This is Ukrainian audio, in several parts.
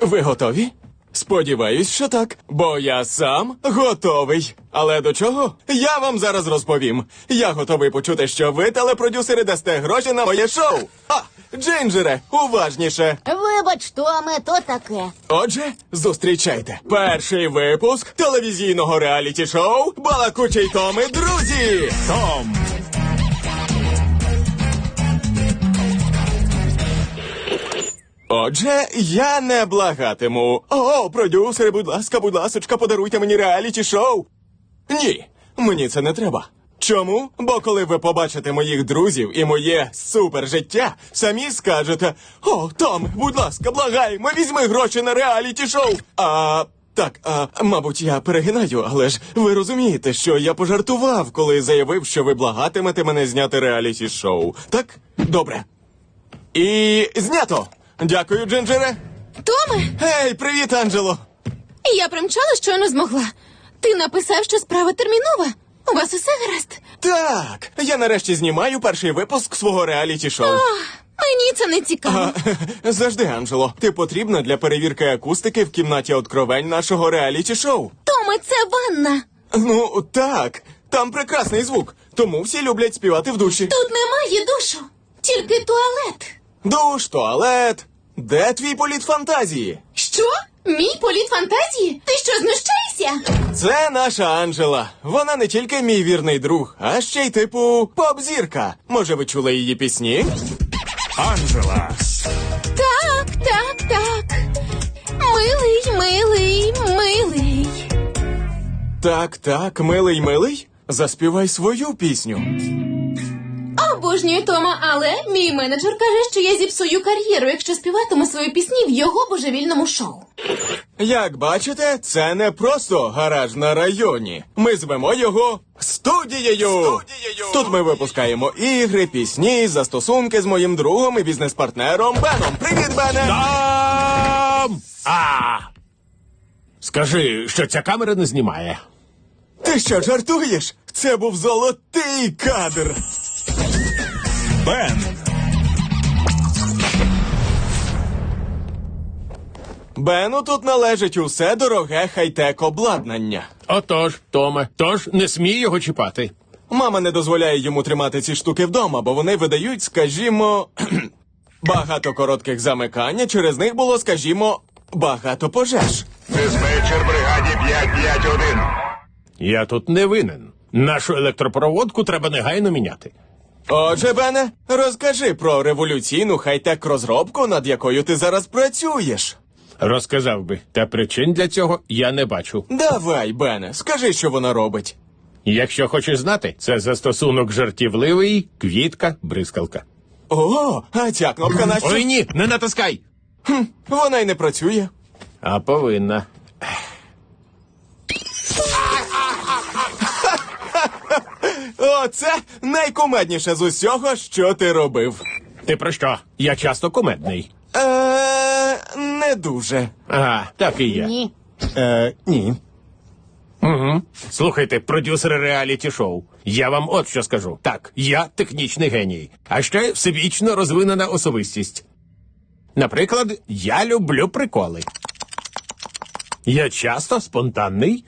Ви готові? Сподіваюсь, що так, бо я сам готовий. Але до чого? Я вам зараз розповім. Я готовий почути, що ви, телепродюсери, дасте гроші на моє шоу. А, Джинджере, уважніше. Вибач, Томе, то таке. Отже, зустрічайте перший випуск телевізійного реаліті-шоу Балакучий Томи Друзі. Том. Отже, я не благатиму. О, продюсери, будь ласка, будь ласочка, подаруйте мені реаліті-шоу. Ні, мені це не треба. Чому? Бо коли ви побачите моїх друзів і моє супер життя, самі скажете: О, Том, будь ласка, благаємо, візьми гроші на реаліті-шоу. А так, а, мабуть, я перегинаю, але ж ви розумієте, що я пожартував, коли заявив, що ви благатимете мене зняти реаліті-шоу. Так? Добре. І знято. Дякую, Джинджере. Томе, Гей, привіт, Анджело. я примчала, щойно змогла. Ти написав, що справа термінова. У вас усе гаразд? Так, я нарешті знімаю перший випуск свого реаліті-шоу. Мені це не цікаво. А, Завжди, Анджело, ти потрібна для перевірки акустики в кімнаті откровень нашого реаліті-шоу. Томе, це ванна. Ну, так, там прекрасний звук, тому всі люблять співати в душі. Тут немає душу, тільки туалет. Душ, туалет. Де твій політ фантазії? Що? Мій політ фантазії? Ти що, знущаєшся? Це наша Анджела. Вона не тільки мій вірний друг, а ще й типу поп-зірка. Може, ви чули її пісні? Анджела. Так, так, так. Милий, милий, милий. Так, так, милий, милий. Заспівай свою пісню. Обожнюю Тома, але мій менеджер каже, що я зіпсую кар'єру, якщо співатиму свої пісні в його божевільному шоу. Як бачите, це не просто гараж на районі. Ми звемо його студією. Тут ми випускаємо ігри, пісні, застосунки з моїм другом і бізнес-партнером Беном. Привіт, Бене! Том! А! Скажи, що ця камера не знімає. Ти що, жартуєш? Це був золотий кадр. Бен. Бену тут належить усе дороге хай-тек обладнання. Отож, Томе, тож не смій його чіпати. Мама не дозволяє йому тримати ці штуки вдома, бо вони видають, скажімо, багато коротких замикань, а через них було, скажімо, багато пожеж. Диспетчер бригаді 551. Я тут не винен. Нашу електропроводку треба негайно міняти. Отже, Бене, розкажи про революційну хай-тек розробку, над якою ти зараз працюєш. Розказав би, та причин для цього я не бачу. Давай, Бене, скажи, що вона робить. Якщо хочеш знати, це застосунок жартівливий, квітка, бризкалка. О, а ця кнопка на що? Ой ні, не натискай! Вона й не працює. А повинна. Оце найкумедніше з усього, що ти робив. Ти про що? Я часто кумедний. Е, не дуже. Ага, так і є. Ні. Е, ні. Угу. Слухайте, продюсери реаліті шоу. Я вам от що скажу. Так, я технічний геній, а ще всебічно розвинена особистість. Наприклад, я люблю приколи. Я часто спонтанний.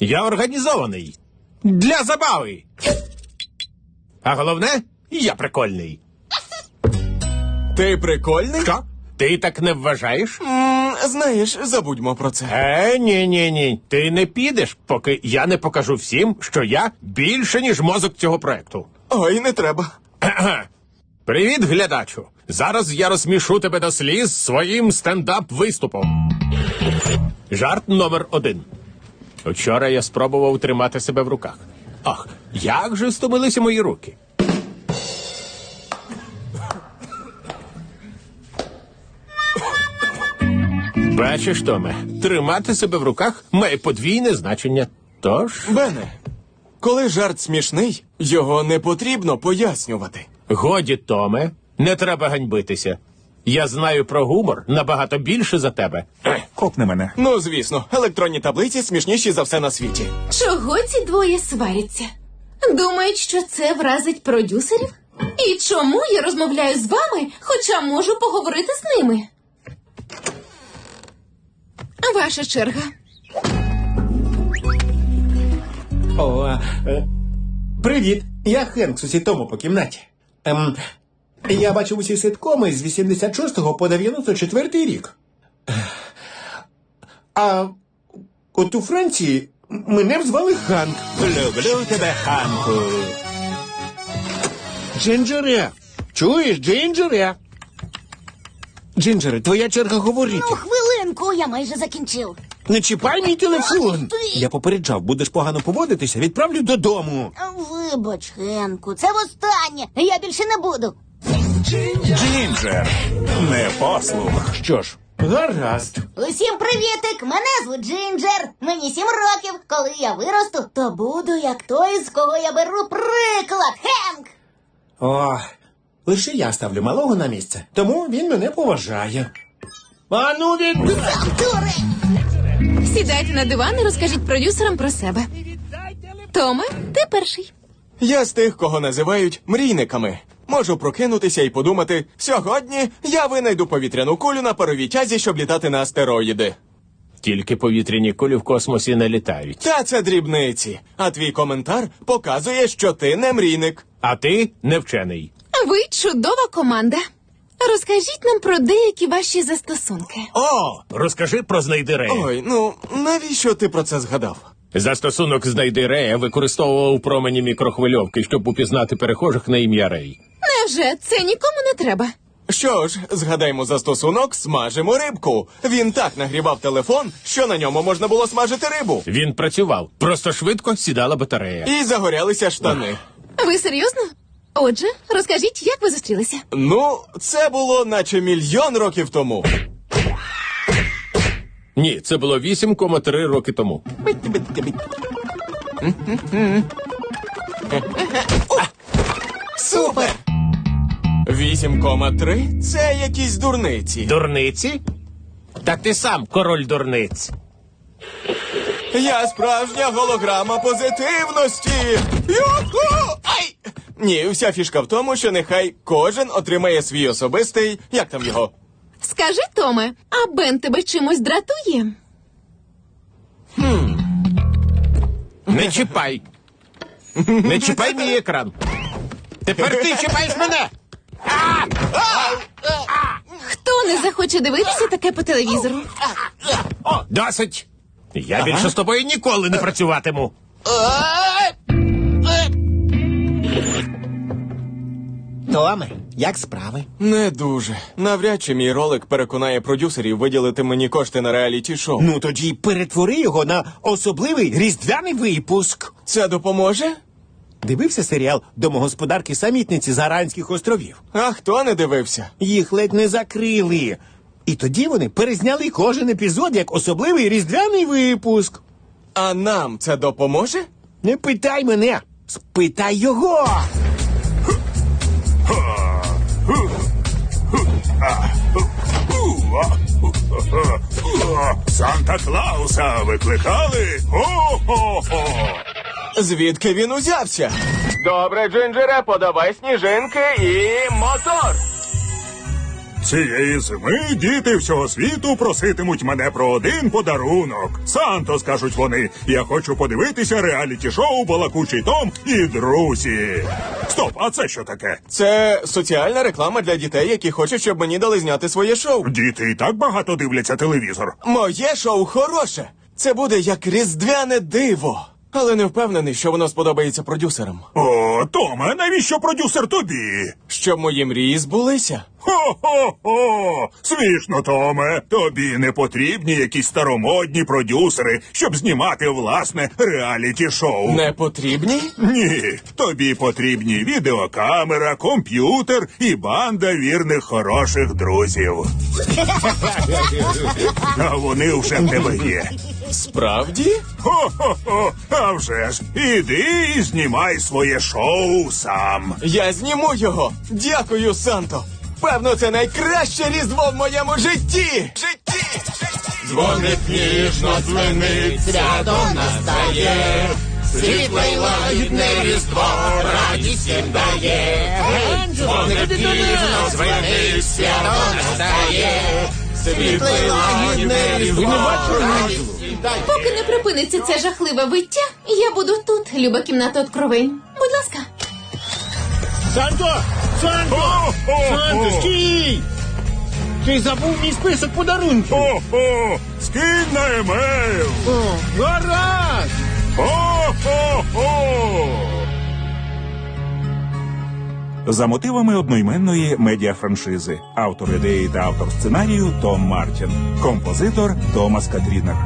Я організований. Для забави. А головне, я прикольний. Ти прикольний? Що? Ти так не вважаєш? М, знаєш, забудьмо про це. Е, ні, ні, ні. Ти не підеш, поки я не покажу всім, що я більше, ніж мозок цього проекту. Ой, не треба. Привіт, глядачу! Зараз я розсмішу тебе до сліз своїм стендап-виступом. Жарт номер один. Вчора я спробував тримати себе в руках. Ах, як же стомилися мої руки. Бачиш, Томе, тримати себе в руках має подвійне значення. Тож, Бене, коли жарт смішний, його не потрібно пояснювати. годі, Томе, не треба ганьбитися. Я знаю про гумор набагато більше за тебе. Копни мене. Ну, звісно, електронні таблиці смішніші за все на світі. Чого ці двоє сваряться? Думають, що це вразить продюсерів? І чому я розмовляю з вами, хоча можу поговорити з ними? Ваша черга. О, е, привіт, я Хенк, сусід Тому по кімнаті. Ем, я бачив усі ситкоми з 86 по 94 рік. А от у Франції мене б звали Ханк. Люблю тебе, Ханку. Джинджере. Чуєш, Джинджере? Джинджере, твоя черга говорити. Ну, хвилинку, я майже закінчив. Не чіпай мій телефон. Ти. Я попереджав, будеш погано поводитися, відправлю додому. Вибач, Хенку, це востаннє. Я більше не буду. Джинджер. Непослух. Що ж, гаразд. Усім привітик! Мене звуть Джинджер. Мені сім років. Коли я виросту, то буду як той, з кого я беру приклад. Хенк! О, лише я ставлю малого на місце, тому він мене поважає. А ну від... Дурень! Сідайте на диван і розкажіть продюсерам про себе. Томе, ти перший. Я з тих, кого називають мрійниками. Можу прокинутися і подумати: сьогодні я винайду повітряну кулю на паровій тязі, щоб літати на астероїди. Тільки повітряні кулі в космосі не літають. Та це дрібниці. А твій коментар показує, що ти не мрійник. А ти не вчений. Ви чудова команда. Розкажіть нам про деякі ваші застосунки. О, розкажи про знайди Рея. Ой, ну навіщо ти про це згадав? Застосунок знайди Рея використовував промені мікрохвильовки, щоб упізнати перехожих на ім'я Рей. Невже це нікому не треба? Що ж, згадаймо застосунок, смажимо рибку. Він так нагрівав телефон, що на ньому можна було смажити рибу. Він працював, просто швидко сідала батарея. І загорялися штани. Ви серйозно? Отже, розкажіть, як ви зустрілися? Ну, це було наче мільйон років тому. Ні, це було 8,3 роки тому. 8,3 це якісь дурниці. Дурниці? Так ти сам король дурниць. Я справжня голограма позитивності. Юху! Ай! Ні, вся фішка в тому, що нехай кожен отримає свій особистий. Як там його? Скажи, Томе, а Бен тебе чимось дратує? Не чіпай. Не чіпай мій екран. Тепер ти чіпаєш мене. Хто не захоче дивитися таке по телевізору? Досить. Я більше з тобою ніколи не працюватиму. Томе, як справи? Не дуже. Навряд чи мій ролик переконає продюсерів виділити мені кошти на реаліті шоу. Ну тоді перетвори його на особливий різдвяний випуск. Це допоможе? Дивився серіал Домогосподарки самітниці з Аранських островів. А хто не дивився? Їх ледь не закрили. І тоді вони перезняли кожен епізод як особливий різдвяний випуск. А нам це допоможе? Не питай мене, спитай його. Санта Клауса викликали? Хо-хо-хо! Звідки він узявся? Добре, Джинджере, подавай сніжинки і мотор. Цієї зими діти всього світу проситимуть мене про один подарунок. Санто, скажуть вони. Я хочу подивитися реаліті-шоу Балакучий Том і друзі. Стоп, а це що таке? Це соціальна реклама для дітей, які хочуть, щоб мені дали зняти своє шоу. Діти і так багато дивляться телевізор. Моє шоу хороше. Це буде як різдвяне диво. Але не впевнений, що воно сподобається продюсерам. О, Томе, навіщо продюсер тобі? Щоб мої мрії збулися. Хо-хо-хо! Смішно, Томе. Тобі не потрібні якісь старомодні продюсери, щоб знімати власне реаліті-шоу. Не потрібні? Ні, тобі потрібні відеокамера, комп'ютер і банда вірних хороших друзів. А вони вже в тебе є. Справді? Хо-хо-хо! А вже ж, іди і знімай своє шоу сам. Я зніму його. Дякую, Санто. Певно, це найкраще різдво в моєму житті. Житті! Дзвоник ніжно дзвенить, свято настає. Світле й лагідне різдво радість всім дає. Дзвоник ніжно дзвенить, свято настає. Лагідний, Ви не бачили назву? Поки не припиниться це жахливе виття, я буду тут, люба кімната откровень. Будь ласка. Санто! Санто! Санто, стій! Ти забув мій список подарунків. Хо-хо! Скинь на емейл! О, гаразд! Хо-хо-хо! За мотивами одноіменної медіафраншизи. Автор ідеї та автор сценарію Том Мартін. Композитор Томас Катрінер.